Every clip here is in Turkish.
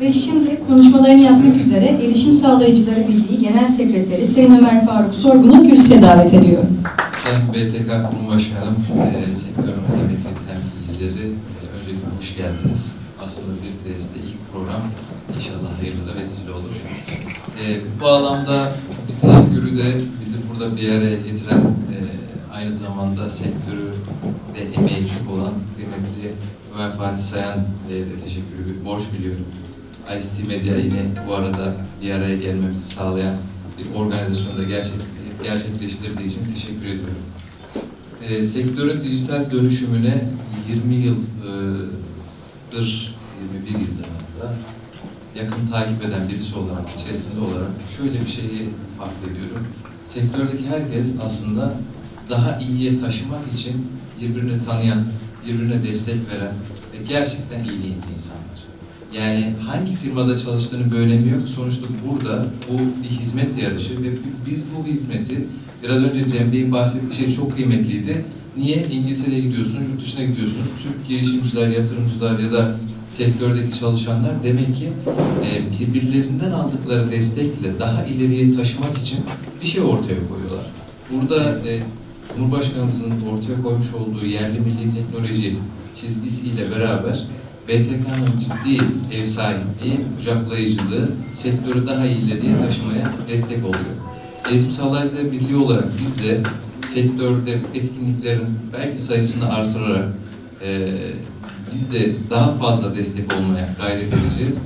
Ve şimdi konuşmalarını yapmak üzere Erişim Sağlayıcıları Birliği Genel Sekreteri Sayın Ömer Faruk Sorgun'u kürsüye davet ediyorum. Sayın BTK Kurum Başkanım, e, sektörün kıymetli temsilcileri, e, öncelikle hoş geldiniz. Aslında bir tezde ilk program inşallah hayırlı vesile olur. E, bu bağlamda bir teşekkürü de bizi burada bir araya getiren, e, aynı zamanda sektörü ve emeği çok olan kıymetli Ömer Fatih Sayan Bey'e de teşekkürü, borç biliyorum. ICT Medya yine bu arada bir araya gelmemizi sağlayan bir organizasyonu da gerçek, gerçekleştirdiği için teşekkür ediyorum. E, sektörün dijital dönüşümüne 20 yıldır, 21 yıldır hatta yakın takip eden birisi olarak, içerisinde olarak şöyle bir şeyi fark ediyorum. Sektördeki herkes aslında daha iyiye taşımak için birbirini tanıyan, birbirine destek veren ve gerçekten iyi niyetli insanlar. Yani hangi firmada çalıştığının bir önemi yok. Sonuçta burada bu bir hizmet yarışı ve biz bu hizmeti biraz önce Cem Bey'in bahsettiği şey çok kıymetliydi. Niye İngiltere'ye gidiyorsunuz, yurt dışına gidiyorsunuz? Türk girişimciler, yatırımcılar ya da sektördeki çalışanlar demek ki e, birbirlerinden aldıkları destekle daha ileriye taşımak için bir şey ortaya koyuyorlar. Burada e, Cumhurbaşkanımızın ortaya koymuş olduğu yerli milli teknoloji çizgisiyle beraber BTK'nın ciddi ev sahipliği, kucaklayıcılığı sektörü daha ileriye taşımaya destek oluyor. Eğitim Sağlayıcılar Birliği olarak biz de sektörde etkinliklerin belki sayısını artırarak e, biz de daha fazla destek olmaya gayret edeceğiz.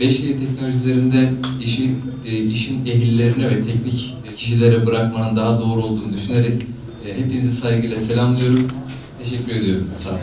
5G teknolojilerinde işi, e, işin ehillerine ve teknik kişilere bırakmanın daha doğru olduğunu düşünerek e, hepinizi saygıyla selamlıyorum. Teşekkür ediyorum. Sağ olun.